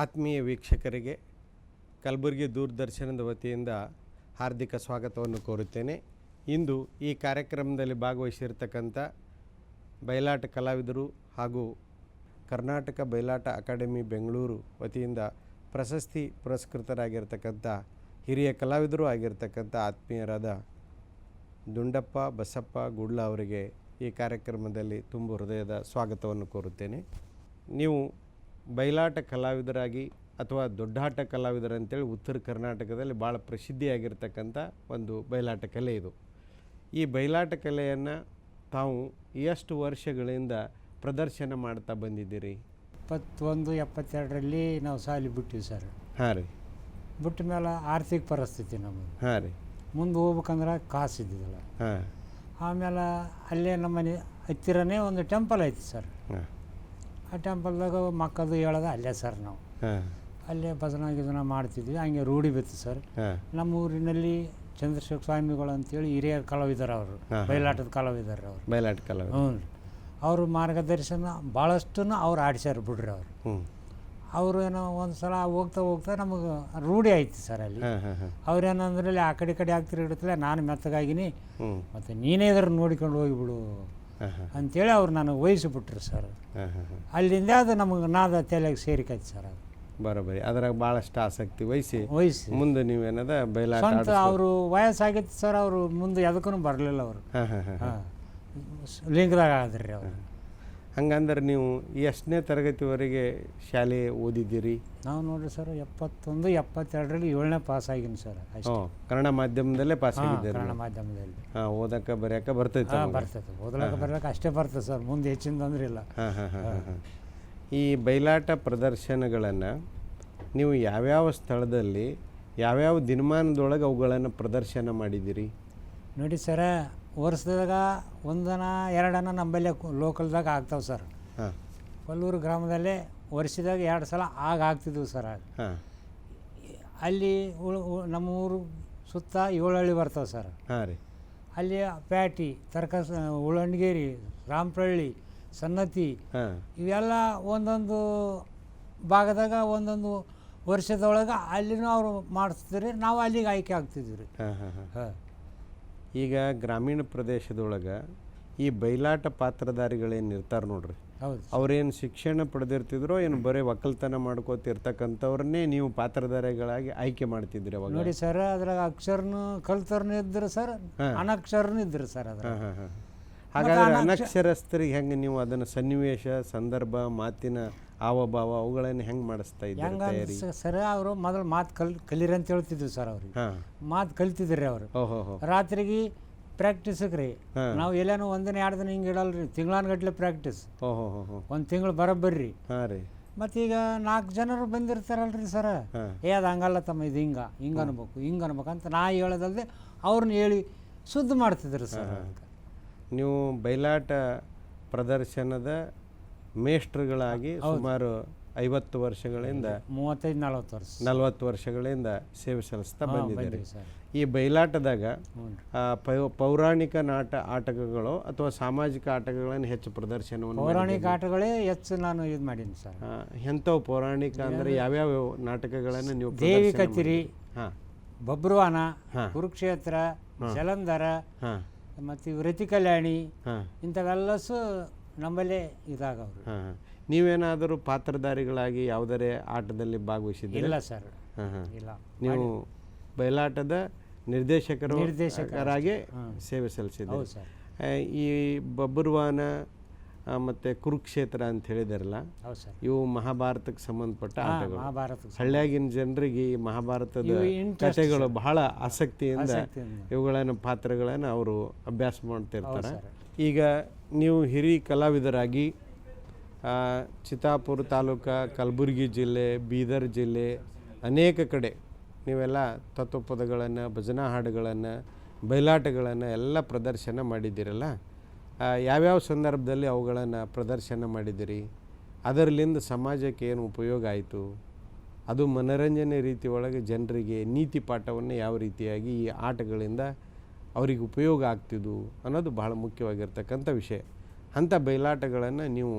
ಆತ್ಮೀಯ ವೀಕ್ಷಕರಿಗೆ ಕಲಬುರಗಿ ದೂರದರ್ಶನದ ವತಿಯಿಂದ ಹಾರ್ದಿಕ ಸ್ವಾಗತವನ್ನು ಕೋರುತ್ತೇನೆ. ಇಂದು ಈ ಕಾರ್ಯಕ್ರಮದಲ್ಲಿ ಭಾಗವಹಿಸಿರ್ತಕ್ಕಂಥ ಬಯಲಾಟ ಕಲಾವಿದರು ಹಾಗೂ ಕರ್ನಾಟಕ ಬಯಲಾಟ ಅಕಾಡೆಮಿ ಬೆಂಗಳೂರು ವತಿಯಿಂದ ಪ್ರಶಸ್ತಿ ಪುರಸ್ಕೃತರಾಗಿರ್ತಕ್ಕಂಥ ಹಿರಿಯ ಕಲಾವಿದರು ಆಗಿರ್ತಕ್ಕಂಥ ಆತ್ಮೀಯರಾದ ದುಂಡಪ್ಪ, ಬಸಪ್ಪ ಗುಡ್ಲ ಅವರಿಗೆ ಈ ಕಾರ್ಯಕ್ರಮದಲ್ಲಿ ತುಂಬ ಹೃದಯದ ಸ್ವಾಗತವನ್ನು ಕೋರುತ್ತೇನೆ. ನೀವು ಬಯಲಾಟ ಕಲಾವಿದರಾಗಿ ಅಥವಾ ದೊಡ್ಡಾಟ ಕಲಾವಿದರಂತೇಳಿ ಉತ್ತರ ಕರ್ನಾಟಕದಲ್ಲಿ ಭಾಳ ಪ್ರಸಿದ್ಧಿಯಾಗಿರ್ತಕ್ಕಂಥ ಒಂದು ಬಯಲಾಟ ಕಲೆ ಇದು. ಈ ಬಯಲಾಟ ಕಲೆಯನ್ನು ತಾವು ಎಷ್ಟು ವರ್ಷಗಳಿಂದ ಪ್ರದರ್ಶನ ಮಾಡ್ತಾ ಬಂದಿದ್ದೀರಿ? ಇಪ್ಪತ್ತೊಂದು ಎಪ್ಪತ್ತೆರಡರಲ್ಲಿ ನಾವು ಸಾಲಿ ಬಿಟ್ಟಿವಿ ಸರ್. ಹಾಂ ರೀ. ಬಿಟ್ಟ ಮೇಲೆ ಆರ್ಥಿಕ ಪರಿಸ್ಥಿತಿ ನಮ್ಮದು ಹಾಂ ರೀ. ಮುಂದೆ ಹೋಗ್ಬೇಕಂದ್ರೆ ಕಾಸು ಇದ್ದಿದ್ದಿಲ್ಲ. ಹಾಂ. ಆಮೇಲೆ ಅಲ್ಲೇ ನಮ್ಮ ಮನೆ ಹತ್ತಿರನೇ ಒಂದು ಟೆಂಪಲ್ ಐತಿ ಸರ್. ಹಾಂ. ಆ ಟೆಂಪಲ್ದಾಗ ಮಕ್ಕಳದು ಹೇಳೋದು ಅಲ್ಲೇ ಸರ್ ನಾವು. ಅಲ್ಲೇ ಭಜನ ಗಿಜನ ಮಾಡ್ತಿದ್ವಿ ಹಂಗೆ ರೂಢಿ ಬಿತ್ತು ಸರ್. ನಮ್ಮ ಊರಿನಲ್ಲಿ ಚಂದ್ರಶೇಖರ ಸ್ವಾಮಿಗಳು ಅಂತೇಳಿ ಹಿರಿಯ ಕಲಾವಿದರು ಅವರು. ಬಯಲಾಟದ ಕಲಾವಿದರು ಅವರು. ಬಯಲಾಟ ಕಲಾವಿದ ಹ್ಞೂ ರೀ. ಅವರು ಮಾರ್ಗದರ್ಶನ ಭಾಳಷ್ಟು ಅವ್ರು ಆಡಿಸ್ಯಾರ ಬಿಡ್ರಿ ಅವರು. ಅವರು ಏನೋ ಒಂದು ಸಲ ಹೋಗ್ತಾ ಹೋಗ್ತಾ ನಮಗೆ ರೂಢಿ ಆಯ್ತು ಸರ್ ಅಲ್ಲಿ. ಅವ್ರೇನಂದ್ರಲ್ಲಿ ಅವ್ರೇನಂದ್ರೆ ಆ ಕಡೆ ಕಡೆ ಆಗ್ತಿರ ಇಡುತ್ತಲ್ಲ ನಾನು ಮೆತ್ತಗಾಗಿನಿ ಮತ್ತು ನೀನೇ ಇದ್ರ ನೋಡಿಕೊಂಡು ಹೋಗಿಬಿಡು ಅಂತೇಳಿ ಅವ್ರು ನನಗೆ ವಹಿಸಿಬಿಟ್ರು ಸರ್. ಅಲ್ಲಿಂದ ಅದು ನಮಗೆ ನಾದ ತಲೆಗೆ ಸೇರಿಕೈತಿ ಸರ್ ಅದು. ಬರೋಬರಿ ಅದ್ರಾಗ ಭಾಳಷ್ಟು ಆಸಕ್ತಿ ವಹಿಸಿ ವಹಿಸಿ. ಮುಂದೆ ನೀವೇನದ ಬಯಲ ಸ್ವಂತ ಅವರು ವಯಸ್ಸಾಗಿತ್ತು ಸರ್ ಅವರು ಮುಂದೆ ಎದಕ್ಕೂ ಬರಲಿಲ್ಲ ಅವರು. ಲಿಂಗದಾಗ ಆದ್ರಿ ಅವರು. ಹಂಗಂದ್ರೆ ನೀವು ಎಷ್ಟನೇ ತರಗತಿವರೆಗೆ ಶಾಲೆ ಓದಿದ್ದೀರಿ? ನಾವು ನೋಡ್ರಿ ಸರ್ ಎಪ್ಪತ್ತೊಂದು ಎಪ್ಪತ್ತೆರಡರಲ್ಲಿ ಏಳನೇ ಪಾಸ್ ಆಗಿನಿ ಸರ್ ಅಷ್ಟೇ. ಕನ್ನಡ ಮಾಧ್ಯಮದಲ್ಲೇ ಪಾಸ್ ಹಾಂ ಆಗಿದ್ದೀರಿ. ಕನ್ನಡ ಮಾಧ್ಯಮದಲ್ಲಿ. ಹಾಂ ಓದಕ್ಕೆ ಬರೆಯಕ್ಕೆ ಬರ್ತೈತೆ ಹಾಂ ಬರ್ತದೆ ಓದಲಕ್ಕೆ ಅಷ್ಟೇ ಬರ್ತದೆ ಸರ್ ಮುಂದೆ ಹೆಚ್ಚಿನ ತೊಂದರೆ ಇಲ್ಲ. ಹಾಂ ಹಾಂ ಹಾಂ ಹಾಂ ಹಾಂ. ಈ ಬಯಲಾಟ ಪ್ರದರ್ಶನಗಳನ್ನು ನೀವು ಯಾವ್ಯಾವ ಸ್ಥಳದಲ್ಲಿ ಯಾವ್ಯಾವ ದಿನಮಾನದೊಳಗೆ ಅವುಗಳನ್ನು ಪ್ರದರ್ಶನ ಮಾಡಿದ್ದೀರಿ? ನೋಡಿ ಸರ ವರ್ಷದಾಗ ಒಂದನ ಎರಡನ ನಮ್ಮಲ್ಲೇ ಲೋಕಲ್ದಾಗ ಆಗ್ತಾವೆ ಸರ್. ಕೊಲ್ಲೂರು ಗ್ರಾಮದಲ್ಲೇ ವರ್ಷದಾಗ ಎರಡು ಸಲ ಆಗ ಆಗ್ತಿದ್ವು ಸರ್ ಆಗ. ಅಲ್ಲಿ ನಮ್ಮ ಊರು ಸುತ್ತ ಏಳಹಳ್ಳಿ ಬರ್ತಾವೆ ಸರ್. ಹಾಂ ರೀ. ಅಲ್ಲಿ ಪ್ಯಾಟಿ ತರಕಾರಿ ಉಳ್ಳಂಡಗೇರಿ ರಾಮಪಳ್ಳಿ ಸನ್ನತಿ ಇವೆಲ್ಲ ಒಂದೊಂದು ಭಾಗದಾಗ ಒಂದೊಂದು ವರ್ಷದೊಳಗೆ ಅಲ್ಲಿನೂ ಅವರು ಮಾಡಿಸ್ತೀರಿ ನಾವು ಅಲ್ಲಿಗೆ ಆಯ್ಕೆ ಆಗ್ತಿದ್ವಿ ರೀ. ಹಾಂ. ಈಗ ಗ್ರಾಮೀಣ ಪ್ರದೇಶದೊಳಗೆ ಈ ಬಯಲಾಟ ಪಾತ್ರಧಾರಿಗಳೇನು ಇರ್ತಾರೆ ನೋಡ್ರಿ. ಅವ್ರೇನು ಶಿಕ್ಷಣ ಪಡೆದಿರ್ತಿದ್ರೋ ಏನು ಬರೀ ಒಕ್ಕಲ್ತನ ಮಾಡ್ಕೋತಿರ್ತಕ್ಕಂಥವ್ರನ್ನೇ ನೀವು ಪಾತ್ರಧಾರಿಗಳಾಗಿ ಆಯ್ಕೆ ಮಾಡ್ತಿದ್ರಿ ಅವಾಗ? ನೋಡಿ ಸರ್ ಅದ್ರಾಗ ಅಕ್ಷರನು ಕಲ್ತರ್ನು ಇದ್ರು ಸರ್. ಅನಕ್ಷರನು ಇದ್ರು ಸರ್ ಅದ್ರ ಹಾಗಾದ್ರೆ ಅನಕ್ಷರಸ್ಥರಿಗೆ ಹೆಂಗೆ ನೀವು ಅದನ್ನು ಸನ್ನಿವೇಶ ಸಂದರ್ಭ ಮಾತಿನ ಹಾವಭಾವ ಅವುಗಳನ್ನು ಹೆಂಗೆ ಮಾಡಿಸ್ತಾ ಇದ್ದಾರೆ ಹೆಂಗ ಸರ್ ಅವರು ಮೊದಲು ಮಾತು ಕಲ್ ಕಲೀರಿ ಅಂತ ಹೇಳ್ತಿದ್ರು ಸರ್ ಅವ್ರಿಗೆ. ಹಾಂ. ಮಾತು ಕಲ್ತಿದ್ರಿ ಅವರು. ಓಹೋ ಹೋ ರಾತ್ರಿಗೆ ಪ್ರಾಕ್ಟೀಸಿಗೆ ರೀ. ನಾವು ಎಲ್ಲೇನೋ ಒಂದಿನ ಎರಡು ದಿನ ಹಿಂಗೆ ಇಡಲ್ರಿ. ತಿಂಗಳಾನ್ಗಟ್ಲೆ ಪ್ರಾಕ್ಟೀಸ್ ಓಹೋ ಹೋ ಹೋ ಒಂದು ತಿಂಗಳು ಬರೋಬ್ಬರ್ರಿ. ಹಾಂ ರೀ. ಮತ್ತೀಗ ನಾಲ್ಕು ಜನರು ಬಂದಿರ್ತಾರಲ್ರಿ ಸರ. ಏ ಅದು ಹಂಗಲ್ಲ ತಮ್ಮ ಇದು ಹಿಂಗ ಹಿಂಗೆ ಅನ್ಬೇಕು ಹಿಂಗೆ ಅನ್ಬೇಕು ಅಂತ ನಾ ಹೇಳೋದಲ್ದೆ ಅವ್ರನ್ನ ಹೇಳಿ ಸುದ್ದಿ ಮಾಡ್ತಿದ್ರು ಸರ್ ನೀವು ಬಯಲಾಟ ಪ್ರದರ್ಶನದ ಮೇಷ್ಟ್ರುಗಳಾಗಿ ಸುಮಾರು ಐವತ್ತು ವರ್ಷಗಳಿಂದ ಮೂವತ್ತೈದು ನಲ್ವತ್ತು ವರ್ಷ. ನಲವತ್ತು ವರ್ಷಗಳಿಂದ ಸೇವೆ ಸಲ್ಲಿಸ್ತಾ ಬಂದಿದ್ದಾರೆ. ಈ ಬಯಲಾಟದಾಗ ಪೌರಾಣಿಕ ನಾಟ ಆಟಗಳು ಅಥವಾ ಸಾಮಾಜಿಕ ಆಟಗಳನ್ನು ಹೆಚ್ಚು ಪ್ರದರ್ಶನವನ್ನು ಪೌರಾಣಿಕ ಆಟಗಳೇ ಹೆಚ್ಚು ನಾನು ಇದು ಮಾಡೀನಿ ಸರ್. ಎಂಥವು ಪೌರಾಣಿಕ ಅಂದರೆ ಯಾವ್ಯಾವ ನಾಟಕಗಳನ್ನು ನೀವು ದೇವಿ ಹಾಂ. ಬಬ್ರುವಾನ. ಕುರುಕ್ಷೇತ್ರ ಜಲಂಧರ ಮತ್ತು ಇವು ರತಿ ಕಲ್ಯಾಣಿ ಇಂಥವೆಲ್ಲಸು ನಮ್ಮಲ್ಲೇ ಇದಾಗವ್ರು. ನೀವೇನಾದರೂ ಪಾತ್ರಧಾರಿಗಳಾಗಿ ಯಾವುದರೇ ಆಟದಲ್ಲಿ ಭಾಗವಹಿಸಿದ್ದೀರಿ? ಇಲ್ಲ ಸರ್. ಇಲ್ಲ. ನೀವು ಬಯಲಾಟದ ನಿರ್ದೇಶಕರು ನಿರ್ದೇಶಕರಾಗಿ ಸೇವೆ ಸಲ್ಲಿಸಿದ್ದೀರಿ. ಈ ಬಬ್ರುವಾನ ಮತ್ತು ಕುರುಕ್ಷೇತ್ರ ಅಂತ ಹೇಳಿದಾರಲ್ಲ ಇವು ಮಹಾಭಾರತಕ್ಕೆ ಸಂಬಂಧಪಟ್ಟ ಆಟಗಳು. ಹಳ್ಳಿಯಾಗಿನ ಜನರಿಗೆ ಈ ಮಹಾಭಾರತದ ಕಥೆಗಳು ಬಹಳ ಆಸಕ್ತಿಯಿಂದ. ಇವುಗಳನ್ನು ಪಾತ್ರಗಳನ್ನು ಅವರು ಅಭ್ಯಾಸ ಮಾಡ್ತಿರ್ತಾರೆ ಈಗ ನೀವು ಹಿರಿ ಕಲಾವಿದರಾಗಿ ಚಿತ್ತಾಪುರ ತಾಲೂಕು, ಕಲಬುರಗಿ ಜಿಲ್ಲೆ, ಬೀದರ್ ಜಿಲ್ಲೆ, ಅನೇಕ ಕಡೆ ನೀವೆಲ್ಲ ತತ್ವಪದಗಳನ್ನು, ಭಜನಾ ಹಾಡುಗಳನ್ನು ಬಯಲಾಟಗಳನ್ನು ಎಲ್ಲ ಪ್ರದರ್ಶನ ಮಾಡಿದ್ದೀರಲ್ಲ? ಯಾವ್ಯಾವ ಸಂದರ್ಭದಲ್ಲಿ ಅವುಗಳನ್ನು ಪ್ರದರ್ಶನ ಮಾಡಿದ್ದೀರಿ? ಅದರಲ್ಲಿಂದ ಸಮಾಜಕ್ಕೆ ಏನು ಉಪಯೋಗ ಆಯಿತು? ಅದು ಮನರಂಜನೆ ರೀತಿ ಒಳಗೆ ಜನರಿಗೆ ನೀತಿ ಪಾಠವನ್ನು ಯಾವ ರೀತಿಯಾಗಿ ಈ ಆಟಗಳಿಂದ ಅವರಿಗೆ ಉಪಯೋಗ ಆಗ್ತಿದ್ದು ಅನ್ನೋದು ಬಹಳ ಮುಖ್ಯವಾಗಿರ್ತಕ್ಕಂಥ ವಿಷಯ. ಅಂಥ ಬಯಲಾಟಗಳನ್ನು ನೀವು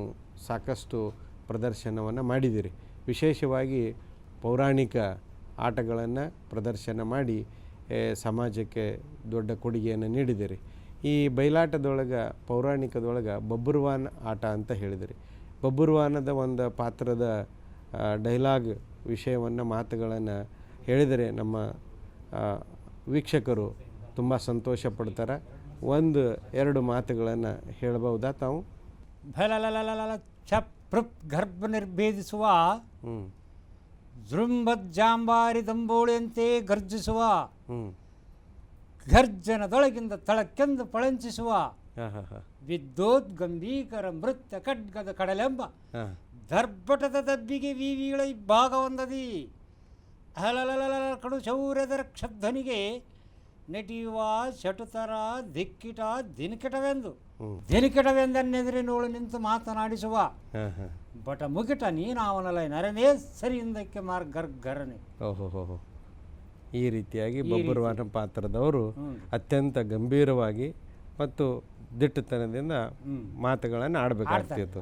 ಸಾಕಷ್ಟು ಪ್ರದರ್ಶನವನ್ನು ಮಾಡಿದ್ದೀರಿ ವಿಶೇಷವಾಗಿ ಪೌರಾಣಿಕ ಆಟಗಳನ್ನು ಪ್ರದರ್ಶನ ಮಾಡಿ ಸಮಾಜಕ್ಕೆ ದೊಡ್ಡ ಕೊಡುಗೆಯನ್ನು ನೀಡಿದಿರಿ. ಈ ಬಯಲಾಟದೊಳಗೆ, ಪೌರಾಣಿಕದೊಳಗೆ ಬಬ್ಬುರ್ವಾನ್ ಆಟ ಅಂತ ಹೇಳಿದಿರಿ. ಬಬ್ಬುರ್ವಾನದ ಒಂದು ಪಾತ್ರದ ಡೈಲಾಗ್ ವಿಷಯವನ್ನು, ಮಾತುಗಳನ್ನು ಹೇಳಿದರೆ ನಮ್ಮ ವೀಕ್ಷಕರು ತುಂಬ ಸಂತೋಷ ಪಡ್ತಾರೆ. ಒಂದು ಎರಡು ಮಾತುಗಳನ್ನು ಹೇಳ್ಬೋದಾ ತಾವು? ಭಲಲಲಲಲ ಛಪ್ ಪೃಪ್ ಗರ್ಭ ನಿರ್ಭೇದಿಸುವ ಹ್ಞೂ ಜೃಂಭಜ್ಜಾಂಬಾರಿ ದಂಬೋಳಿಯಂತೆ ಗರ್ಜಿಸುವ ಗರ್ಜನದೊಳಗಿಂದ ತಳಕ್ಕೆಂದು ಪಳಂಚಿಸುವ ಹಾಂ ಹಾಂ ಹಾಂ. ವಿದ್ಯೋತ್ ಗಂಭೀಕರ ಮೃತ್ಯ ಖಡ್ಗದ ಕಡಲೆಂಬ ದರ್ಭಟದ ದಬ್ಬಿಗೆ ವಿವಿಗಳ ಭಾಗವೊಂದದಿ ಹಲಲಲ ಕಡು ಶೌರ್ಯದ ರಕ್ಷಧ್ವನಿಗೆ ನಟಿಯುವ ಚಟುತರ ದಿಕ್ಕಿಟ ದಿನಕಿಟವೆಂದು. ದಿನಕಿಟವೆಂದನ್ನೆದುರಿ ದಿನಕಿಟವೆಂದನ್ನೆದುರಿನೋಳು ನಿಂತು ಮಾತನಾಡಿಸುವ. ಬಟ ಮುಗಿಟ ನೀನಾವನಲ್ಲ ನರನೇ ಸರಿಯಿಂದಕ್ಕೆ ಮಾರ್ ಗರ್ ಗರನೆ ಓಹೋ ಹೋ ಹೋ ಈ ರೀತಿಯಾಗಿ ಬಬ್ಬರವಾನ ಪಾತ್ರದವರು ಅತ್ಯಂತ ಗಂಭೀರವಾಗಿ ಮತ್ತು ದಿಟ್ಟತನದಿಂದ. ಮಾತುಗಳನ್ನು ಆಡಬೇಕಾಗ್ತಿತ್ತು.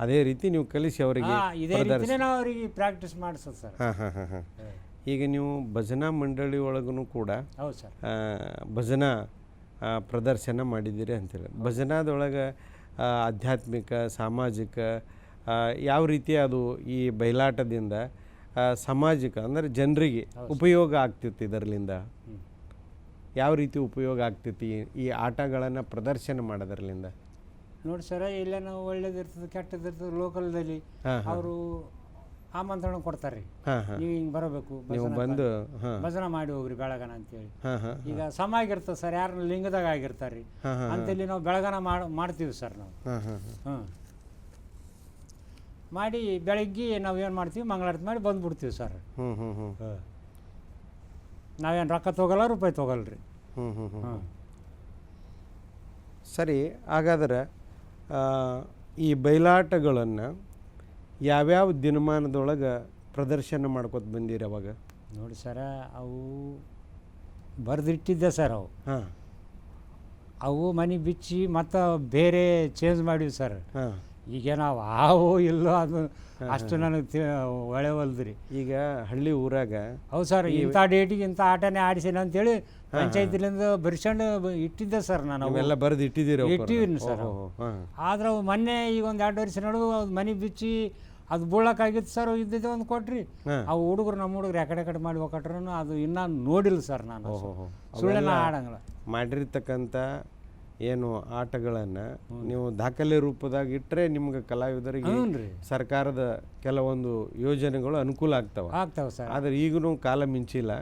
ಅದೇ ರೀತಿ ನೀವು ಕಲಿಸಿ ಅವರಿಗೆ ಇದೇ ನಾವು ಅವರಿಗೆ ಪ್ರಾಕ್ಟೀಸ್ ಮಾಡಿಸೋದು ಸರ್. ಹಾಂ ಹಾಂ ಹಾಂ. ಹಾಂ. ಈಗ ನೀವು ಭಜನಾ ಮಂಡಳಿ ಒಳಗೂ ಕೂಡ ಹೌದು ಸರ್. ಭಜನಾ ಪ್ರದರ್ಶನ ಮಾಡಿದ್ದೀರಿ ಅಂತೇಳಿ ಭಜನಾದೊಳಗೆ ಆಧ್ಯಾತ್ಮಿಕ ಸಾಮಾಜಿಕ ಯಾವ ರೀತಿ ಅದು ಈ ಬಯಲಾಟದಿಂದ ಸಾಮಾಜಿಕ ಅಂದರೆ ಜನರಿಗೆ ಉಪಯೋಗ ಆಗ್ತಿತ್ತು ಇದರಲ್ಲಿಂದ ಯಾವ ರೀತಿ ಉಪಯೋಗ ಆಗ್ತೈತಿ ಈ ಆಟಗಳನ್ನು ಪ್ರದರ್ಶನ ಮಾಡೋದ್ರಲ್ಲಿಂದ? ನೋಡಿ ಸರ ಎಲ್ಲ ನಾವು ಒಳ್ಳೇದಿರ್ತದೆ ಕೆಟ್ಟದಿರ್ತದೆ ಲೋಕಲ್ದಲ್ಲಿ ಅವರು ಆಮಂತ್ರಣ ಕೊಡ್ತಾರೆ ರೀ ಹಾಂ ಹಾಂ. ನೀವು ಹಿಂಗೆ ಬರಬೇಕು ನೀವು ಬಂದು ಹಾಂ. ಭಜನ ಮಾಡಿ ಹೋಗ್ರಿ ಬೆಳಗನ ಅಂತೇಳಿ. ಹಾಂ ಹಾಂ ಈಗ ಸಮ ಆಗಿರ್ತದೆ ಸರ್ ಯಾರನ್ನ ಲಿಂಗದಾಗ ಆಗಿರ್ತಾರೆ ಹಾಂ ಹಾಂ ಅಂತೇಳಿ ನಾವು ಬೆಳಗನ ಮಾಡಿ ಮಾಡ್ತೀವಿ ಸರ್ ನಾವು. ಹಾಂ ಹಾಂ ಹಾಂ. ಮಾಡಿ ಬೆಳಗ್ಗೆ ನಾವು ಏನು ಮಾಡ್ತೀವಿ ಮಂಗಳಾರತಿ ಮಾಡಿ ಬಂದ್ಬಿಡ್ತೀವಿ ಸರ್. ಹ್ಞೂ ಹ್ಞೂ ಹ್ಞೂ ನಾವೇನು ರೊಕ್ಕ ತೊಗೊಲ್ಲ ರೂಪಾಯಿ ತೊಗೊಲ್ಲ ರೀ ಹ್ಞೂ ಹ್ಞೂ ಹ್ಞೂ ಸರಿ ಹಾಗಾದ್ರೆ ಈ ಬಯಲಾಟಗಳನ್ನು ಯಾವ್ಯಾವ ದಿನಮಾನದೊಳಗೆ ಪ್ರದರ್ಶನ ಮಾಡ್ಕೊತ ಬಂದಿರಿ ಅವಾಗ? ನೋಡಿ ಸರ ಅವು ಬರೆದಿಟ್ಟಿದ್ದೆ ಸರ್ ಅವು. ಹಾಂ. ಅವು ಮನೆ ಬಿಚ್ಚಿ ಮತ್ತು ಬೇರೆ ಚೇಂಜ್ ಮಾಡಿವಿ ಸರ್. ಹಾಂ. ಈಗ ನಾವು ಆವೋ ಇಲ್ಲೋ ಅದು ಅಷ್ಟು ನನಗೆ ಒಳ್ಳೆ ರೀ ಈಗ ಹಳ್ಳಿ ಊರಾಗ ಹೌದು ಸರ್ ಇಂಥ ಡೇಟಿಗೆ ಇಂಥ ಆಟನೇ ಆಡಿಸಿನ ಅಂತೇಳಿ ಪಂಚಾಯತಿಲಿಂದ ಬರ್ಸ್ಕೊಂಡು ಇಟ್ಟಿದ್ದೆ ಸರ್ ನಾನು ಅವೆಲ್ಲ ಬರೆದು ಇಟ್ಟಿದ್ದೀರಿ ಇಟ್ಟಿದ್ದೀನಿ ಸರ್ ಆದ್ರೆ ಅವು ಮೊನ್ನೆ ಈಗ ಒಂದು ಎರಡು ವರ್ಷ ನಡುವೆ ಮನೆ ಬಿಚ್ಚಿ ಅದು ಬೀಳಕ್ಕಾಗಿತ್ತು ಸರ್ ಇದ್ದಿದ್ದೆ ಒಂದು ಕೊಟ್ರಿ. ಅವು ಹುಡುಗರು ನಮ್ಮ ಹುಡುಗರು ಯಾಕಡೆ ಕಡೆ ಮಾಡಿ ಹೋಗಟ್ರು ಅದು ಇನ್ನೂ ನೋಡಿಲ್ಲ ಸರ್ ನಾನು ಸುಳ್ಳೆಲ್ಲ ಆಡಂಗಿಲ್ಲ. ಮಾಡಿರ್ತಕ್ಕಂಥ ಏನು ಆಟಗಳನ್ನು ನೀವು ದಾಖಲೆ ರೂಪದಾಗ ಇಟ್ಟರೆ ನಿಮ್ಗೆ ಕಲಾವಿದರಿಗೆ ಸರ್ಕಾರದ ಕೆಲವೊಂದು ಯೋಜನೆಗಳು ಅನುಕೂಲ ಆಗ್ತಾವ. ಆಗ್ತಾವೆ ಸರ್. ಆದರೆ ಈಗೂ ಕಾಲ ಮಿಂಚಿಲ್ಲ.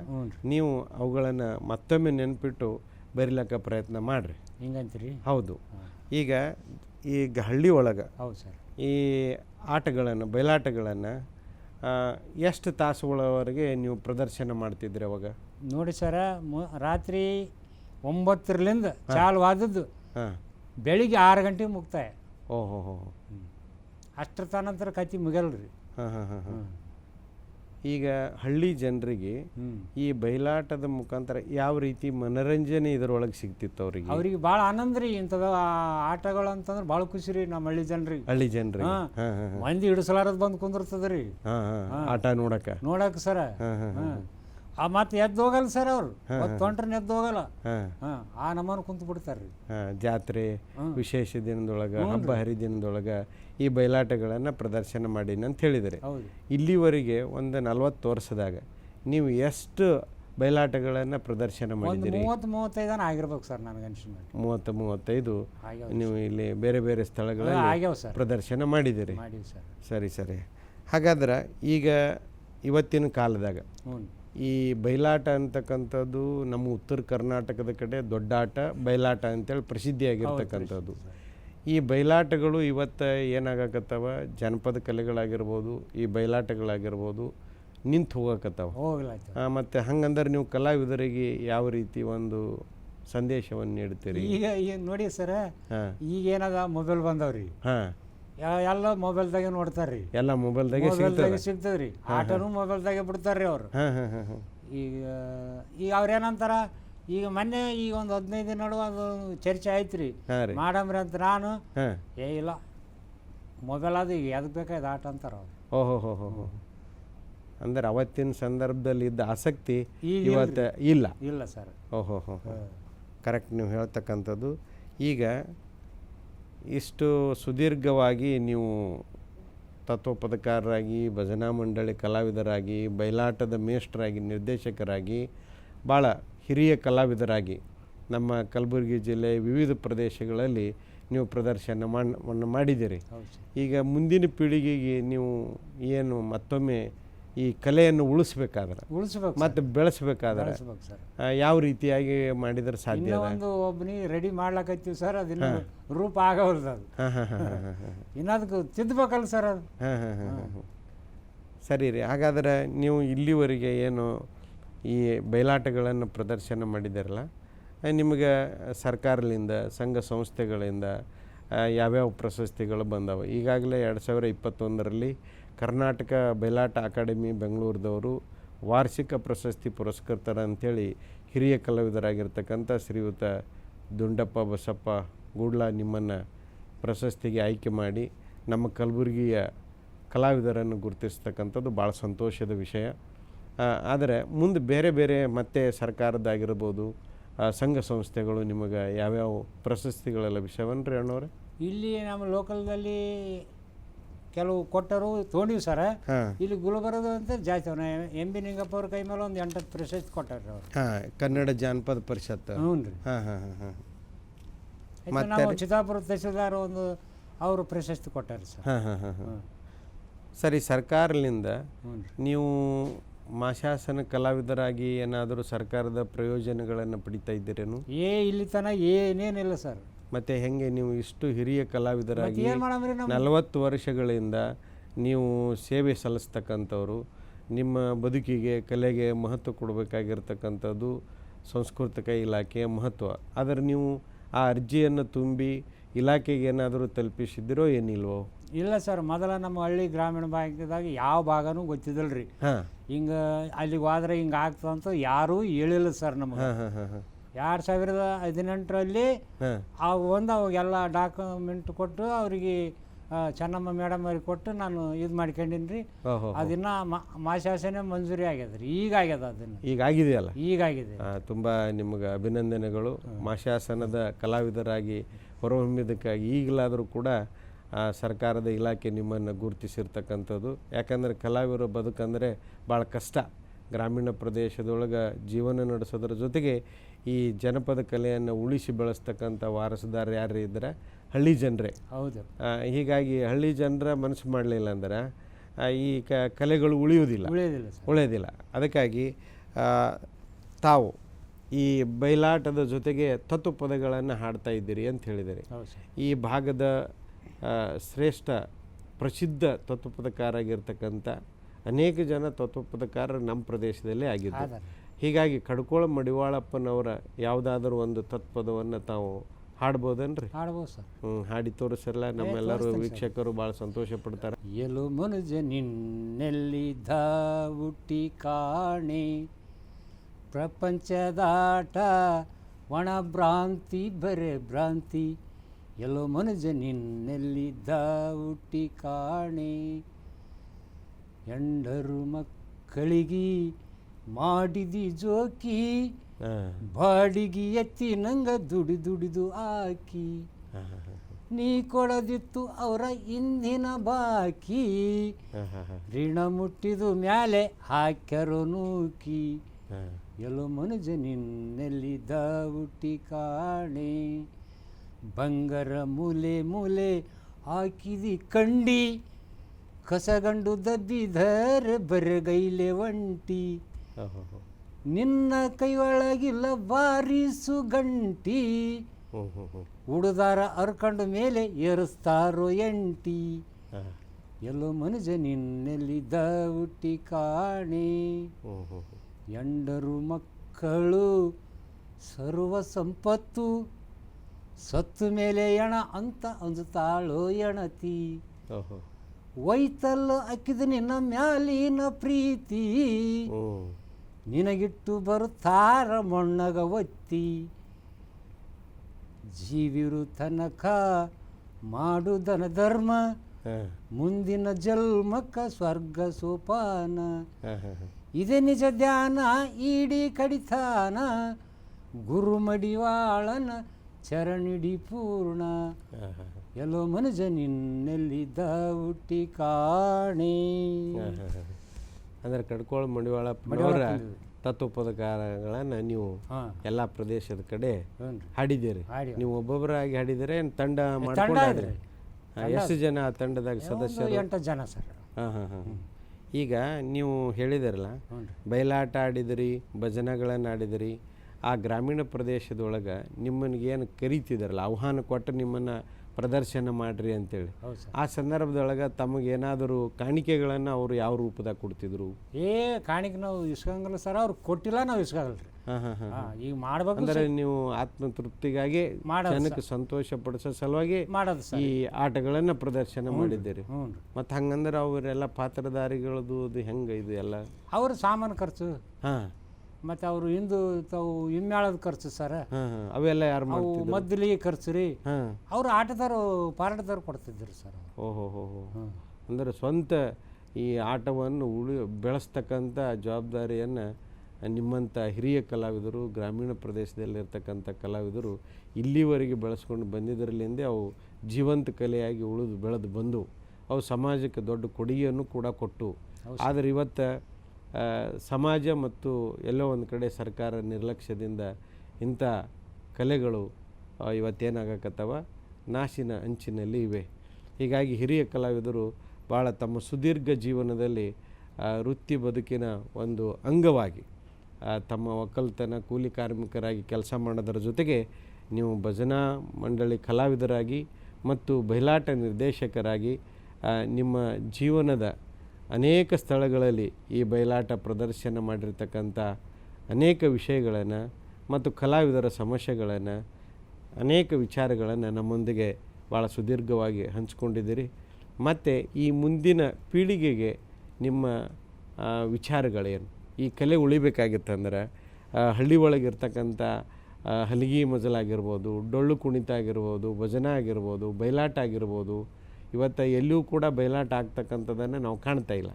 ನೀವು ಅವುಗಳನ್ನು ಮತ್ತೊಮ್ಮೆ ನೆನ್ಪಿಟ್ಟು ಬರಿಲಕ್ಕ ಪ್ರಯತ್ನ ಮಾಡಿರಿ. ಹಿಂಗಂತೀರಿ? ಹೌದು. ಈಗ ಈಗ ಹಳ್ಳಿ ಒಳಗೆ ಹೌದು ಸರ್. ಈ ಆಟಗಳನ್ನು ಬಯಲಾಟಗಳನ್ನು ಎಷ್ಟು ತಾಸುಗಳವರೆಗೆ ನೀವು ಪ್ರದರ್ಶನ ಮಾಡ್ತಿದ್ರಿ ಅವಾಗ? ನೋಡಿ ಸರ ಮು- ರಾತ್ರಿ ಒಂಬತ್ತರಲಿಂದ ಚಾಲು ಆದದ್ದು ಹಾಂ. ಬೆಳಿಗ್ಗೆ ಆರು ಗಂಟೆಗೆ ಮುಕ್ತಾಯ ಓಹೋ ಹೋ ಅಷ್ಟರ ತನಂತರ ಕತಿ ಮುಗಿಯಲ್ರಿ. ಹಾಂ ಹಾಂ ಹಾಂ ಹಾಂ. ಈಗ ಹಳ್ಳಿ ಜನರಿಗೆ ಈ ಬಯಲಾಟದ ಮುಖಾಂತರ ಯಾವ ರೀತಿ ಮನರಂಜನೆ ಇದರೊಳಗೆ ಸಿಗ್ತಿತ್ತು ಅವರಿಗೆ? ಅವ್ರಿಗೆ ಭಾಳ ಆನಂದ ರೀ ಇಂಥದ ಆಟಗಳು ಅಂತಂದ್ರೆ ಭಾಳ ಖುಷಿ ರೀ ನಮ್ಮ ಹಳ್ಳಿ ಜನರಿಗೆ. ಹಳ್ಳಿ ಜನರಿಗೆ. ಮಂದಿ ಹಿಡಿಸಲಾರದ್ ಬಂದು ಕುಂದಿರ್ತದ ರೀ. ಆಟ ನೋಡಕ್ಕೆ ನೋಡಕ್ಕೆ ಸರ. ಆ ಮತ್ತೆ ಎದ್ದು ಹೋಗಲ್ಲ ಸರ್ ಅವ್ರು. ತೊಂಟ್ರನ್ನ ಎದ್ದು ಹೋಗಲ್ಲ. ಆ ನಮ್ಮನ್ನು ಕುಂತು ಬಿಡ್ತಾರ್ರಿ. ಜಾತ್ರೆ ವಿಶೇಷ ದಿನದೊಳಗೆ ಹಬ್ಬ ಹರಿದಿನದೊಳಗೆ ಈ ಬಯಲಾಟಗಳನ್ನು ಪ್ರದರ್ಶನ ಮಾಡೀನಿ ಅಂತ ಹೇಳಿದರೆ. ಇಲ್ಲಿವರೆಗೆ ಒಂದು ನಲ್ವತ್ತು ವರ್ಷದಾಗ ನೀವು ಎಷ್ಟು ಬಯಲಾಟಗಳನ್ನು ಪ್ರದರ್ಶನ ಮಾಡಿದ್ದೀರಿ ಮೂವತ್ತು ಮೂವತ್ತೈದನ ಆಗಿರ್ಬೇಕು ಸರ್ ನನಗೆ ಮೂವತ್ತು ಮೂವತ್ತೈದು ನೀವು ಇಲ್ಲಿ ಬೇರೆ ಬೇರೆ ಸ್ಥಳಗಳಲ್ಲಿ ಪ್ರದರ್ಶನ ಮಾಡಿದ್ದೀರಿ ಸರಿ. ಸರಿ ಹಾಗಾದ್ರೆ ಈಗ ಇವತ್ತಿನ ಕಾಲದಾಗ ಈ ಬಯಲಾಟ ಅಂತಕ್ಕಂಥದ್ದು ನಮ್ಮ ಉತ್ತರ ಕರ್ನಾಟಕದ ಕಡೆ ದೊಡ್ಡಾಟ ಬಯಲಾಟ ಅಂತೇಳಿ ಪ್ರಸಿದ್ಧಿಯಾಗಿರ್ತಕ್ಕಂಥದ್ದು. ಈ ಬಯಲಾಟಗಳು ಇವತ್ತು ಏನಾಗಕತ್ತವ? ಜನಪದ ಕಲೆಗಳಾಗಿರ್ಬೋದು ಈ ಬಯಲಾಟಗಳಾಗಿರ್ಬೋದು ನಿಂತು ಹೋಗಕತ್ತವ. ಹೋಗ್ಲಾಯ್ತು. ಮತ್ತು ಹಂಗಂದ್ರೆ ನೀವು ಕಲಾವಿದರಿಗೆ ಯಾವ ರೀತಿ ಒಂದು ಸಂದೇಶವನ್ನು ನೀಡ್ತೀರಿ ಈಗ ಈಗ ನೋಡಿ ಸರ ಈಗ ಏನದ ಮೊಬೈಲ್ ಬಂದವ್ರಿ. ಹಾಂ. ಎಲ್ಲ ಮೊಬೈಲ್ದಾಗೆ ನೋಡ್ತಾರ್ರಿ. ಎಲ್ಲ ಮೊಬೈಲ್ದಾಗೆ ಮೊಬೈಲ್ದಾಗೆ ಸಿಗ್ತದ್ರಿ. ಆಟನು ಮೊಬೈಲ್ದಾಗೆ ಬಿಡ್ತಾರ್ರಿ ಅವ್ರು. ಹಾಂ ಹಾಂ ಹಾಂ ಹಾಂ. ಈಗ ಈಗ ಅವ್ರೇನಂತಾರ ಈಗ ಮೊನ್ನೆ ಈಗ ಒಂದು ಹದಿನೈದು ದಿನ ನಡುವ ಅದು ಚರ್ಚೆ ಆಯ್ತು ರೀ. ಮಾಡಮ್ರಿ ಅಂತ ನಾನು. ಏ ಇಲ್ಲ. ಮೊಬೈಲ್ ಅದು ಈಗ ಎದಕ್ಕೆ ಬೇಕಾಯ್ತು ಆಟ ಅಂತಾರ ಓಹೋ ಹೋ ಹೋ ಹೋ ಅಂದ್ರೆ ಅವತ್ತಿನ ಸಂದರ್ಭದಲ್ಲಿ ಇದ್ದ ಆಸಕ್ತಿ ಇವತ್ತು ಇಲ್ಲ. ಇಲ್ಲ ಸರ್. ಓಹೋ ಹೋ ಕರೆಕ್ಟ್ ನೀವು ಹೇಳ್ತಕ್ಕಂಥದ್ದು. ಈಗ ಇಷ್ಟು ಸುದೀರ್ಘವಾಗಿ ನೀವು ತತ್ವಪದಕಾರರಾಗಿ ಭಜನಾ ಮಂಡಳಿ ಕಲಾವಿದರಾಗಿ ಬಯಲಾಟದ ಮೇಷ್ಟ್ರಾಗಿ ನಿರ್ದೇಶಕರಾಗಿ ಭಾಳ ಹಿರಿಯ ಕಲಾವಿದರಾಗಿ ನಮ್ಮ ಕಲಬುರಗಿ ಜಿಲ್ಲೆ ವಿವಿಧ ಪ್ರದೇಶಗಳಲ್ಲಿ ನೀವು ಪ್ರದರ್ಶನ ಮಾಡ ಮಾಡಿದ್ದೀರಿ. ಈಗ ಮುಂದಿನ ಪೀಳಿಗೆಗೆ ನೀವು ಏನು ಮತ್ತೊಮ್ಮೆ ಈ ಕಲೆಯನ್ನು ಉಳಿಸ್ಬೇಕಾದ್ರೆ ಉಳಿಸ್ಬೇಕು ಮತ್ತು ಬೆಳೆಸ್ಬೇಕಾದ್ರೆ ಯಾವ ರೀತಿಯಾಗಿ ಮಾಡಿದ್ರೆ ಸಾಧ್ಯ ಒಂದು ಒಬ್ಬನಿಗೆ ರೆಡಿ ಮಾಡ್ಲಾಕತ್ತೀವಿ ಸರ್ ಅದನ್ನ ರೂಪ ಆಗವಲ್ದು ಅದು. ಹಾಂ ಹಾಂ ಹಾಂ ಹಾಂ ಹಾಂ ಇನ್ನು ಅದಕ್ಕೆ ತಿದ್ದಬೇಕಲ್ಲ ಸರ್ ಅದು. ಹಾಂ ಹಾಂ ಹಾಂ. ಹಾಂ. ಸರಿ ರೀ ಹಾಗಾದ್ರೆ ನೀವು ಇಲ್ಲಿವರೆಗೆ ಏನು ಈ ಬಯಲಾಟಗಳನ್ನು ಪ್ರದರ್ಶನ ಮಾಡಿದಾರಲ್ಲ ನಿಮಗೆ ಸರ್ಕಾರದಿಂದ, ಸಂಘ ಸಂಸ್ಥೆಗಳಿಂದ ಯಾವ್ಯಾವ ಪ್ರಶಸ್ತಿಗಳು ಬಂದವೆ? ಈಗಾಗಲೇ ಎರಡು ಸಾವಿರ ಇಪ್ಪತ್ತೊಂದರಲ್ಲಿ ಕರ್ನಾಟಕ ಬಯಲಾಟ ಅಕಾಡೆಮಿ ಬೆಂಗಳೂರದವರು ವಾರ್ಷಿಕ ಪ್ರಶಸ್ತಿ ಪುರಸ್ಕೃತರ ಅಂಥೇಳಿ ಹಿರಿಯ ಕಲಾವಿದರಾಗಿರ್ತಕ್ಕಂಥ ಶ್ರೀಯುತ ದುಂಡಪ್ಪ ಬಸಪ್ಪ ಗೂಡ್ಲ ನಿಮ್ಮನ್ನು ಪ್ರಶಸ್ತಿಗೆ ಆಯ್ಕೆ ಮಾಡಿ ನಮ್ಮ ಕಲಬುರಗಿಯ ಕಲಾವಿದರನ್ನು ಗುರುತಿಸ್ತಕ್ಕಂಥದ್ದು ಭಾಳ ಸಂತೋಷದ ವಿಷಯ. ಆದರೆ ಮುಂದೆ ಬೇರೆ ಬೇರೆ ಮತ್ತೆ ಸರ್ಕಾರದ್ದಾಗಿರ್ಬೋದು ಸಂಘ ಸಂಸ್ಥೆಗಳು ನಿಮಗೆ ಯಾವ್ಯಾವ ಪ್ರಶಸ್ತಿಗಳೆಲ್ಲ ವಿಷಯವನ್ರಿ ಅಣ್ಣವ್ರೆ? ಇಲ್ಲಿ ನಮ್ಮ ಲೋಕಲ್ದಲ್ಲಿ ಕೆಲವು ಕೊಟ್ಟರು ತೊಗೊಂಡಿವಿ ಸರ್. ಇಲ್ಲಿ ಗುಲ್ಬರ್ಗ ಅಂತ ಜಾಸ್ತಿ ಎಂ ಬಿ ನಿಂಗಪ್ಪ ಅವ್ರ ಕೈ ಮೇಲೆ ಒಂದು ಎಂಟತ್ತು ಪ್ರಶಸ್ತಿ ಕೊಟ್ಟಾರ್ರಿ ಅವ್ರು. ಹಾಂ ಕನ್ನಡ ಜಾನಪದ ಪರಿಷತ್ ಹ್ಞೂ ರೀ ಹಾಂ ಹಾಂ ಹಾಂ ಹಾಂ. ಆಯ್ತು ನಾವು ಚಿತ್ತಾಪುರ ತಹಸೀಲ್ದಾರ್ ಒಂದು ಅವರು ಪ್ರಶಸ್ತಿ ಕೊಟ್ಟಾರ ಸರ್. ಹಾಂ ಹಾಂ ಹಾಂ ಹಾಂ. ಸರಿ ಸರ್ಕಾರದಿಂದ ನೀವು ಮಾಶಾಸನ ಕಲಾವಿದರಾಗಿ ಏನಾದರೂ ಸರ್ಕಾರದ ಪ್ರಯೋಜನಗಳನ್ನು ಪಡಿತಾ ಇದ್ದೀರೇನು? ಏ ಇಲ್ಲಿ ತನಕ ಏನೇನಿಲ್ಲ ಸರ್. ಮತ್ತೆ ಹೆಂಗೆ ನೀವು ಇಷ್ಟು ಹಿರಿಯ ಕಲಾವಿದರಾಗಿ ಏನು ಮಾಡಮ್ರಿ ನಮ್ಮ ನಲವತ್ತು ವರ್ಷಗಳಿಂದ ನೀವು ಸೇವೆ ಸಲ್ಲಿಸ್ತಕ್ಕಂಥವ್ರು ನಿಮ್ಮ ಬದುಕಿಗೆ ಕಲೆಗೆ ಮಹತ್ವ ಕೊಡಬೇಕಾಗಿರ್ತಕ್ಕಂಥದ್ದು ಸಂಸ್ಕೃತಿಕ ಇಲಾಖೆಯ ಮಹತ್ವ. ಆದರೆ ನೀವು ಆ ಅರ್ಜಿಯನ್ನು ತುಂಬಿ ಇಲಾಖೆಗೆ ಏನಾದರೂ ತಲುಪಿಸಿದ್ದೀರೋ ಏನಿಲ್ವೋ? ಇಲ್ಲ ಸರ್ ಮೊದಲ ನಮ್ಮ ಹಳ್ಳಿ ಗ್ರಾಮೀಣ ಬ್ಯಾಂಕ್ದಾಗ ಯಾವ ಭಾಗನೂ ಗೊತ್ತಿದ್ದಿಲ್ಲ ರೀ ಹಿಂಗ ಅಲ್ಲಿಗೆ ಹೋದ್ರೆ ಹಿಂಗೆ ಆಗ್ತದಂತ ಯಾರೂ ಹೇಳಿಲ್ಲ ಸರ್ ನಮಗೆ. ಎರಡು ಸಾವಿರದ ಹದಿನೆಂಟರಲ್ಲಿ ಅವ್ ಆ ಒಂದು ಅವಾಗೆಲ್ಲ ಡಾಕ್ಯುಮೆಂಟ್ ಕೊಟ್ಟು ಅವರಿಗೆ ಚೆನ್ನಮ್ಮ ಮೇಡಮ್ ಅವ್ರಿಗೆ ಕೊಟ್ಟು ನಾನು ಇದು ಮಾಡ್ಕೊಂಡಿನಿ ರೀ ಅದನ್ನ ಮಾಶಾಸನೆ ಮಂಜೂರಿ ಆಗ್ಯದ ರೀ ಈಗ ಆಗ್ಯದ ಅದನ್ನ. ಈಗ ಆಗಿದೆಯಲ್ಲ? ಈಗ ಆಗಿದೆ. ತುಂಬ ನಿಮಗೆ ಅಭಿನಂದನೆಗಳು. ಮಾಶಾಸನದ ಕಲಾವಿದರಾಗಿ ಹೊರಹೊಮ್ಮಿದ್ದಕ್ಕಾಗಿ ಈಗಲಾದರೂ ಕೂಡ ಸರ್ಕಾರದ ಇಲಾಖೆ ನಿಮ್ಮನ್ನು ಗುರುತಿಸಿರ್ತಕ್ಕಂಥದ್ದು. ಯಾಕಂದರೆ ಕಲಾವಿದರ ಬದುಕಂದರೆ ಭಾಳ ಕಷ್ಟ. ಗ್ರಾಮೀಣ ಪ್ರದೇಶದೊಳಗೆ ಜೀವನ ನಡೆಸೋದ್ರ ಜೊತೆಗೆ ಈ ಜನಪದ ಕಲೆಯನ್ನು ಉಳಿಸಿ ಬೆಳೆಸ್ತಕ್ಕಂಥ ವಾರಸುದಾರ ಯಾರು ಇದ್ದರೆ ಹಳ್ಳಿ ಜನರೇ. ಹೌದು. ಹೀಗಾಗಿ ಹಳ್ಳಿ ಜನರ ಮನಸ್ಸು ಮಾಡಲಿಲ್ಲ ಅಂದ್ರೆ ಈ ಕ ಕಲೆಗಳು ಉಳಿಯುವುದಿಲ್ಲ. ಉಳಿಯೋದಿಲ್ಲ ಉಳಿಯೋದಿಲ್ಲ ಅದಕ್ಕಾಗಿ ತಾವು ಈ ಬಯಲಾಟದ ಜೊತೆಗೆ ತತ್ವ ಪದಗಳನ್ನು ಹಾಡ್ತಾ ಇದ್ದೀರಿ ಅಂತ ಹೇಳಿದಿರಿ. ಈ ಭಾಗದ ಶ್ರೇಷ್ಠ ಪ್ರಸಿದ್ಧ ತತ್ವಪದಕಾರಾಗಿರ್ತಕ್ಕಂಥ ಅನೇಕ ಜನ ತತ್ವಪದಕಾರರು ನಮ್ಮ ಪ್ರದೇಶದಲ್ಲೇ ಆಗಿದ್ದರು. ಹೀಗಾಗಿ ಕಡ್ಕೋಳ ಮಡಿವಾಳಪ್ಪನವರ ಯಾವುದಾದ್ರೂ ಒಂದು ತತ್ಪದವನ್ನು ತಾವು ಹಾಡ್ಬೋದನ್ರಿ? ಹಾಡ್ಬೋದು ಸರ್. ಹ್ಞೂ ಹಾಡಿ ತೋರಿಸಲ್ಲ ನಮ್ಮೆಲ್ಲರೂ ವೀಕ್ಷಕರು ಭಾಳ ಸಂತೋಷ ಪಡ್ತಾರೆ ಎಲು ಮನುಜ ನಿನ್ನೆಲ್ಲಿದ್ದ ಹುಟ್ಟಿ ಕಾಣಿ ಪ್ರಪಂಚದಾಟ ಒಣ ಭ್ರಾಂತಿ ಬರೆ ಭ್ರಾಂತಿ. ಎಲ್ಲೋ ಮನುಜ ನಿನ್ನೆಲ್ಲಿದ್ದ ಹುಟ್ಟಿ ಕಾಣೆ. ಎಂಡರು ಮಕ್ಕಳಿಗೆ ಮಾಡಿದಿ ಜೋಕಿ ಬಾಡಿಗೆ ಎತ್ತಿ ನಂಗ ದುಡಿ ದುಡಿದು ಹಾಕಿ. ನೀ ಕೊಡದಿತ್ತು ಅವರ ಇಂದಿನ ಬಾಕಿ. ಋಣ ಮುಟ್ಟಿದು ಮ್ಯಾಲೆ ಹಾಕ್ಯರು ನೂಕಿ. ಎಲ್ಲೋ ಮನುಜ ನಿನ್ನೆಲ್ಲಿದ್ದ ಹುಟ್ಟಿ ಕಾಣೆ. ಬಂಗಾರ ಮೂಲೆ ಮೂಲೆ ಹಾಕಿದಿ ಕಂಡಿ ಕಸಗಂಡು ದಬ್ಬಿದರ ಬರಗೈಲೆ ಒಂಟಿ. ನಿನ್ನ ಕೈಯೊಳಗಿಲ್ಲ ಬಾರಿಸು ಗಂಟಿ ಉಡುದಾರ ಅರ್ಕಂಡು ಮೇಲೆ ಏರಿಸ್ತಾರೋ ಎಂಟಿ. ಎಲ್ಲೋ ಮನುಜ ನಿನ್ನೆಲ್ಲಿದ್ದ ಹುಟ್ಟಿ ಕಾಣಿ. ಎಂಡರು ಮಕ್ಕಳು ಸರ್ವ ಸಂಪತ್ತು ಸತ್ತು ಮೇಲೆ ಎಣ ಅಂತ ಅಂಜುತ್ತಾಳೋ ಎಣತಿ. ಓಹೋ. ಒಯ್ತಲ್ಲ ಅಕ್ಕಿದ ನಿನ್ನ ಮ್ಯಾಲಿನ ಪ್ರೀತಿ. ನಿನಗಿಟ್ಟು ಬರುತ್ತಾರ ಮೊಣ್ಣಗ ಒತ್ತಿ. ಜೀವಿರು ತನಕ ಮಾಡುದನ ಧರ್ಮ. ಮುಂದಿನ ಜನ್ಮಕ್ಕ ಸ್ವರ್ಗ ಸೋಪಾನ. ಇದೇ ನಿಜ ಧ್ಯಾನ ಈಡಿ ಕಡಿತಾನ. ಗುರು ಮಡಿವಾಳನ ಚರಣಿಡಿ ಪೂರ್ಣ. ಎಲ್ಲೋ ಮನುಜ ನಿನ್ನೆಲ್ಲಿದ್ದ ಹುಟ್ಟಿ ಕಾಣಿ. ಅಂದ್ರೆ ಕಡ್ಕೋಳ ಮಡಿವಾಳ ಅವರ. ತತ್ವಪದಕಾರಗಳನ್ನು ನೀವು ಎಲ್ಲ ಪ್ರದೇಶದ ಕಡೆ ಹಾಡಿದಿರಿ ಹಾಡಿದ್ದೀರಿ. ನೀವು ಒಬ್ಬೊಬ್ಬರಾಗಿ ಹಾಡಿದರೆ ಏನ್ ತಂಡ ಮಾಡ್ಕೊಂಡು ತಂಡ ಹಾಡಿರಿ ಇದ್ರಿ. ಹಾಂ, ಎಷ್ಟು ಜನ ಆ ತಂಡದಾಗ ಸದಸ್ಯರು? ಎಂಟು ಜನ ಸರ್. ಹಾಂ ಹಾಂ ಹಾಂ. ಈಗ ನೀವು ಹೇಳಿದಿರಲ್ಲ ಬಯಲಾಟ ಆಡಿದಿರಿ ಭಜನೆಗಳನ್ನು ಆಡಿದಿರಿ ಆ ಗ್ರಾಮೀಣ ಪ್ರದೇಶದೊಳಗೆ ನಿಮ್ಮನಿಗೇನು ಕರೀತಿದಾರಲ್ಲ ಆಹ್ವಾನ ಕೊಟ್ಟು ನಿಮ್ಮನ್ನು ಪ್ರದರ್ಶನ ಮಾಡಿರಿ ಅಂತೇಳಿ. ಆ ಸಂದರ್ಭದೊಳಗೆ ತಮಗೇನಾದರೂ ಕಾಣಿಕೆಗಳನ್ನು ಅವರು ಯಾವ ರೂಪದಾಗ ಕೊಡ್ತಿದ್ರು? ಏ ಕಾಣಿಕೆ ನಾವು ಇಸ್ಕಂಗಿಲ್ಲ ಸರ್ ಅವ್ರು ಕೊಟ್ಟಿಲ್ಲ ನಾವು ಇಸ್ಕಂಗಲ್ಲ ರೀ ಹಾಂ ಹಾಂ ಹಾಂ ಹಾಂ. ಈಗ ಮಾಡಬೇಕು ಅಂದರೆ ನೀವು ಆತ್ಮತೃಪ್ತಿಗಾಗಿ ತೃಪ್ತಿಗಾಗಿ ಜನಕ್ಕೆ ಸಂತೋಷ ಪಡಿಸೋ ಸಲುವಾಗಿ ಮಾಡೋದು ಈ ಆಟಗಳನ್ನು ಪ್ರದರ್ಶನ ಮಾಡಿದ್ದೀರಿ. ಮತ್ತು ಹಂಗಂದ್ರೆ ಅವರೆಲ್ಲ ಪಾತ್ರಧಾರಿಗಳದು ಅದು ಹೆಂಗೆ ಇದು ಎಲ್ಲ? ಅವ್ರ ಸಾಮಾನು ಖರ್ಚು. ಹಾಂ. ಮತ್ತು ಅವರು ಹಿಂದು ತಾವು ಹಿಮ್ಮೇಳದ ಖರ್ಚು ಸರ್. ಅವೆಲ್ಲ ಯಾರು ಅವು ಮದ್ದಲಿಗೆ ಖರ್ಚು ರೀ. ಅವರು ಆಟದವರು ಪಾರಾಟದವ್ರು ಕೊಡ್ತಿದ್ರು ಸರ್. ಓಹೋ ಹೋ. ಅಂದರೆ ಸ್ವಂತ ಈ ಆಟವನ್ನು ಉಳಿ ಬೆಳೆಸ್ತಕ್ಕಂಥ ಜವಾಬ್ದಾರಿಯನ್ನು ನಿಮ್ಮಂಥ ಹಿರಿಯ ಕಲಾವಿದರು ಗ್ರಾಮೀಣ ಪ್ರದೇಶದಲ್ಲಿರ್ತಕ್ಕಂಥ ಕಲಾವಿದರು ಇಲ್ಲಿವರೆಗೆ ಬೆಳೆಸ್ಕೊಂಡು ಬಂದಿದ್ದರಲ್ಲಿಂದೇ ಅವು ಜೀವಂತ ಕಲೆಯಾಗಿ ಉಳಿದು ಬೆಳೆದು ಬಂದು ಅವು ಸಮಾಜಕ್ಕೆ ದೊಡ್ಡ ಕೊಡುಗೆಯನ್ನು ಕೂಡ ಕೊಟ್ಟು. ಆದರೆ ಇವತ್ತು ಸಮಾಜ ಮತ್ತು ಎಲ್ಲೋ ಒಂದು ಕಡೆ ಸರ್ಕಾರ ನಿರ್ಲಕ್ಷ್ಯದಿಂದ ಇಂಥ ಕಲೆಗಳು ಇವತ್ತು ಇವತ್ತೇನಾಗಕತ್ತವ? ನಾಶಿನ ಅಂಚಿನಲ್ಲಿ ಇವೆ. ಹೀಗಾಗಿ ಹಿರಿಯ ಕಲಾವಿದರು ಭಾಳ ತಮ್ಮ ಸುದೀರ್ಘ ಜೀವನದಲ್ಲಿ ವೃತ್ತಿ ಬದುಕಿನ ಒಂದು ಅಂಗವಾಗಿ ತಮ್ಮ ಒಕ್ಕಲ್ತನ, ಕೂಲಿ ಕಾರ್ಮಿಕರಾಗಿ ಕೆಲಸ ಮಾಡೋದರ ಜೊತೆಗೆ ನೀವು ಭಜನಾ ಮಂಡಳಿ ಕಲಾವಿದರಾಗಿ ಮತ್ತು ಬಯಲಾಟ ನಿರ್ದೇಶಕರಾಗಿ ನಿಮ್ಮ ಜೀವನದ ಅನೇಕ ಸ್ಥಳಗಳಲ್ಲಿ ಈ ಬಯಲಾಟ ಪ್ರದರ್ಶನ ಮಾಡಿರ್ತಕ್ಕಂಥ ಅನೇಕ ವಿಷಯಗಳನ್ನು ಮತ್ತು ಕಲಾವಿದರ ಸಮಸ್ಯೆಗಳನ್ನು, ಅನೇಕ ವಿಚಾರಗಳನ್ನು ನಮ್ಮೊಂದಿಗೆ ಭಾಳ ಸುದೀರ್ಘವಾಗಿ ಹಂಚಿಕೊಂಡಿದ್ದೀರಿ. ಮತ್ತು ಈ ಮುಂದಿನ ಪೀಳಿಗೆಗೆ ನಿಮ್ಮ ವಿಚಾರಗಳೇನು? ಈ ಕಲೆ ಉಳಿಬೇಕಾಗಿತ್ತಂದ್ರೆ ಹಳ್ಳಿ ಒಳಗಿರ್ತಕ್ಕಂಥ ಹಲಗಿ ಮಜಲಾಗಿರ್ಬೋದು ಡೊಳ್ಳು ಕುಣಿತ ಆಗಿರ್ಬೋದು, ಭಜನೆ ಆಗಿರ್ಬೋದು, ಬಯಲಾಟ ಆಗಿರ್ಬೋದು ಇವತ್ತು ಎಲ್ಲಿಯೂ ಕೂಡ ಬಯಲಾಟ ಆಗ್ತಕ್ಕಂಥದ್ದನ್ನು ನಾವು ಕಾಣ್ತಾ ಇಲ್ಲ.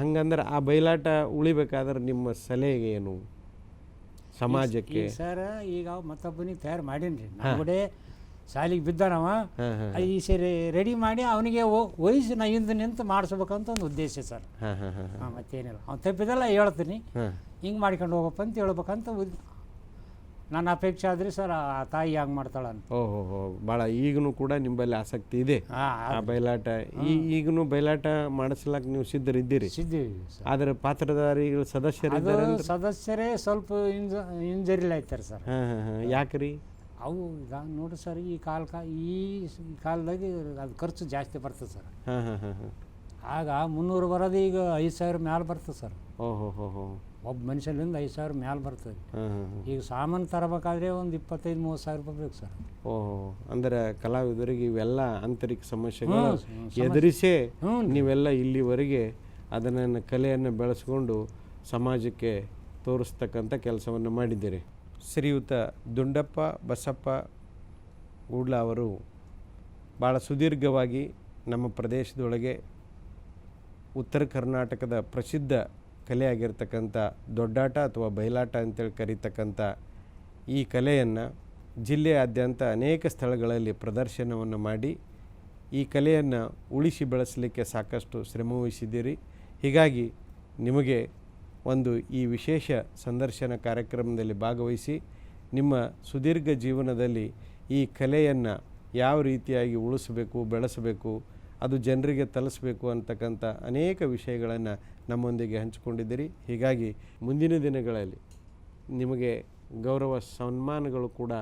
ಹಂಗಂದ್ರೆ ಆ ಬಯಲಾಟ ಉಳಿಬೇಕಾದ್ರೆ ನಿಮ್ಮ ಸಲಹೆಗೆ ಏನು? ಸಮಾಜಕ್ಕೆ? ಸರ್ ಈಗ ಮತ್ತೊಬ್ಬನಿಗೆ ತಯಾರು ಮಾಡೀನಿ ರೀ ಶಾಲಿಗೆ ಬಿದ್ದಾನವ. ಈ ಸರಿ ರೆಡಿ ಮಾಡಿ ಅವನಿಗೆ ವಯಸ್ಸು ನಾ ಹಿಂದೆ ನಿಂತು ಮಾಡಿಸ್ಬೇಕಂತ ಒಂದು ಉದ್ದೇಶ ಸರ್. ಹಾಂ ಮತ್ತೇನಿಲ್ಲ. ಅವ್ನು ತಪ್ಪಿದಲ್ಲ ಹೇಳ್ತೀನಿ. ಹಿಂಗೆ ಮಾಡ್ಕೊಂಡು ಹೋಗಪ್ಪ ಅಂತ ಹೇಳ್ಬೇಕಂತ ನನ್ನ ಅಪೇಕ್ಷೆ ಆದ್ರಿ ಸರ್ ಆ ತಾಯಿ ಹಂಗೆ ಮಾಡ್ತಾಳ ಅಂತ ಓಹೋ ಹೋ ಭಾಳ ಈಗಲೂ ಕೂಡ ನಿಮ್ಮಲ್ಲಿ ಆಸಕ್ತಿ ಇದೆ. ಆ ಬಯಲಾಟ ಈ ಈಗಲೂ ಬಯಲಾಟ ಮಾಡಿಸ್ಲಕ್ ನೀವು ಸಿದ್ಧರಿದ್ದೀರಿ. ಆದ್ರೆ ಸರ್. ಆದರೆ ಪಾತ್ರಧಾರಿಗಳು ಅದು ಸದಸ್ಯರಿದ್ದಾರೆ ಸದಸ್ಯರೇ ಸ್ವಲ್ಪ ಇಂಜ ಇಂಜರಿಲ್ ಆಯ್ತಾರೆ ಸರ್. ಹಾಂ ಹಾಂ ಹಾಂ. ಯಾಕ್ರಿ? ಅವು ಈಗ ನೋಡಿ ಸರ್ ಈ ಕಾಲ ಕಾ ಈ ಸ್- ಈ ಕಾಲದಾಗೆ ಅದು ಖರ್ಚು ಜಾಸ್ತಿ ಬರ್ತದೆ ಸರ್. ಹಾಂ ಹಾಂ ಹಾಂ ಹಾಂ. ಆಗ ಮುನ್ನೂರು ಬರೋದು ಈಗ ಐದು ಸಾವಿರ ಮ್ಯಾಲೆ ಬರ್ತದೆ ಸರ್. ಓಹೋ ಹೋ ಹೋ ಒಬ್ಬ ಮನುಷ್ಯನಿಂದ ಐದು ಸಾವಿರ ಮ್ಯಾಲೆ ಬರ್ತದೆ. ಹಾಂ ಹಾಂ ಹಾಂ ಈಗ ಸಾಮಾನು ತರಬೇಕಾದ್ರೆ ಒಂದು ಇಪ್ಪತ್ತೈದು ಮೂವತ್ತು ಸಾವಿರ ರೂಪಾಯಿ ಬೇಕು ಸರ್. ಓಹ್ ಅಂದ್ರೆ ಕಲಾವಿದರಿಗೆ ಇವೆಲ್ಲ ಆಂತರಿಕ ಸಮಸ್ಯೆಗಳು ಎದುರಿಸಿ ಸಮಸ್ಯೆ. ಎದುರಿಸೇ ನೀವೆಲ್ಲ ಇಲ್ಲಿವರೆಗೆ ಅದನ್ನು ಕಲೆಯನ್ನು ಬೆಳೆಸ್ಕೊಂಡು ಸಮಾಜಕ್ಕೆ ತೋರಿಸ್ತಕ್ಕಂಥ ಕೆಲಸವನ್ನು ಮಾಡಿದ್ದೀರಿ. ಶ್ರೀಯುತ ದುಂಡಪ್ಪ ಬಸಪ್ಪ ಗೂಡ್ಲ ಅವರು ಭಾಳ ಸುದೀರ್ಘವಾಗಿ ನಮ್ಮ ಪ್ರದೇಶದೊಳಗೆ ಉತ್ತರ ಕರ್ನಾಟಕದ ಪ್ರಸಿದ್ಧ ಕಲೆಯಾಗಿರ್ತಕ್ಕಂಥ ದೊಡ್ಡಾಟ ಅಥವಾ ಬಯಲಾಟ ಅಂತೇಳಿ ಕರೀತಕ್ಕಂಥ ಈ ಕಲೆಯನ್ನು ಜಿಲ್ಲೆಯಾದ್ಯಂತ ಅನೇಕ ಸ್ಥಳಗಳಲ್ಲಿ ಪ್ರದರ್ಶನವನ್ನು ಮಾಡಿ ಈ ಕಲೆಯನ್ನು ಉಳಿಸಿ ಬೆಳೆಸಲಿಕ್ಕೆ ಸಾಕಷ್ಟು ಶ್ರಮವಹಿಸಿದ್ದೀರಿ ಹೀಗಾಗಿ ನಿಮಗೆ ಒಂದು ಈ ವಿಶೇಷ ಸಂದರ್ಶನ ಕಾರ್ಯಕ್ರಮದಲ್ಲಿ ಭಾಗವಹಿಸಿ ನಿಮ್ಮ ಸುದೀರ್ಘ ಜೀವನದಲ್ಲಿ ಈ ಕಲೆಯನ್ನು ಯಾವ ರೀತಿಯಾಗಿ ಉಳಿಸಬೇಕು, ಬೆಳೆಸಬೇಕು ಅದು ಜನರಿಗೆ ತಲಿಸ್ಬೇಕು ಅಂತಕ್ಕಂಥ ಅನೇಕ ವಿಷಯಗಳನ್ನು ನಮ್ಮೊಂದಿಗೆ ಹಂಚಿಕೊಂಡಿದ್ದೀರಿ. ಹೀಗಾಗಿ ಮುಂದಿನ ದಿನಗಳಲ್ಲಿ ನಿಮಗೆ ಗೌರವ, ಸನ್ಮಾನಗಳು ಕೂಡ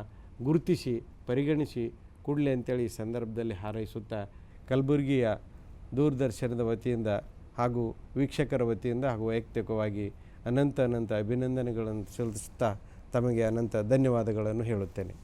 ಗುರುತಿಸಿ, ಪರಿಗಣಿಸಿ ಕೂಡಲಿ ಅಂತೇಳಿ ಈ ಸಂದರ್ಭದಲ್ಲಿ ಹಾರೈಸುತ್ತಾ ಕಲಬುರಗಿಯ ದೂರದರ್ಶನದ ವತಿಯಿಂದ ಹಾಗೂ ವೀಕ್ಷಕರ ವತಿಯಿಂದ ಹಾಗೂ ವೈಯಕ್ತಿಕವಾಗಿ ಅನಂತ ಅನಂತ ಅಭಿನಂದನೆಗಳನ್ನು ಸಲ್ಲಿಸುತ್ತಾ ತಮಗೆ ಅನಂತ ಧನ್ಯವಾದಗಳನ್ನು ಹೇಳುತ್ತೇನೆ.